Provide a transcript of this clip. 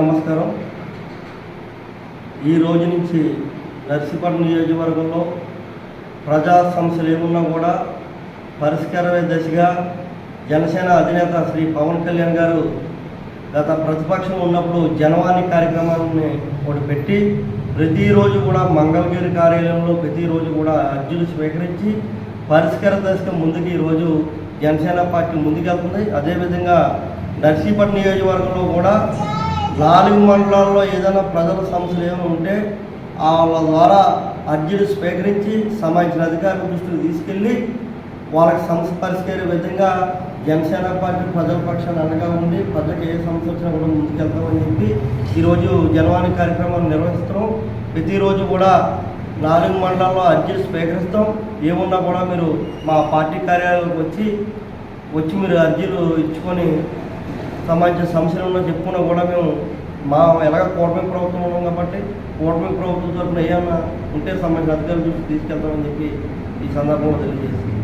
నమస్కారం. ఈ రోజు నుంచి నర్సీపట్నం నియోజకవర్గంలో ప్రజా సమస్యలు ఏమున్నా కూడా పరిష్కారమే దశగా జనసేన అధినేత శ్రీ పవన్ కళ్యాణ్ గారు గత ప్రతిపక్షం ఉన్నప్పుడు జనవాణి కార్యక్రమాన్ని ఒకటి పెట్టి ప్రతిరోజు కూడా మంగళగిరి కార్యాలయంలో ప్రతిరోజు కూడా అర్జీలు స్వీకరించి పరిష్కార దశగా ముందుకు ఈరోజు జనసేన పార్టీ ముందుకెళ్తుంది. అదేవిధంగా నర్సీపట్నం నియోజకవర్గంలో కూడా నాలుగు మండలాల్లో ఏదైనా ప్రజల సమస్యలు ఏమైనా ఉంటే వాళ్ళ ద్వారా అర్జీలు స్వీకరించి సంబంధించిన అధికారుల దృష్టికి తీసుకెళ్ళి వాళ్ళకి సమస్య పరిష్కరించే విధంగా జనసేన పార్టీ ప్రజల పక్షాన్ని అండగా ఉండి ప్రజలకు ఏ సమస్య వచ్చినా కూడా ముందుకెళ్తామని చెప్పి ఈరోజు జనవాణి కార్యక్రమాన్ని నిర్వహిస్తున్నాం. ప్రతిరోజు కూడా నాలుగు మండలాల్లో అర్జీలు స్వీకరిస్తాం. ఏమున్నా కూడా మీరు మా పార్టీ కార్యాలయాలకు వచ్చి వచ్చి మీరు అర్జీలు ఇచ్చుకొని సంబంధించిన సమస్యలు ఉన్నా చెప్పుకున్నా కూడా మేము మా ఎలాగ కూటమి ప్రభుత్వం ఉన్నాం కాబట్టి కూటమి ప్రభుత్వం తరఫున ఏమైనా ఉంటే సంబంధించిన అధికారులు చూసి తీసుకెళ్తామని చెప్పి ఈ సందర్భంగా తెలియజేస్తుంది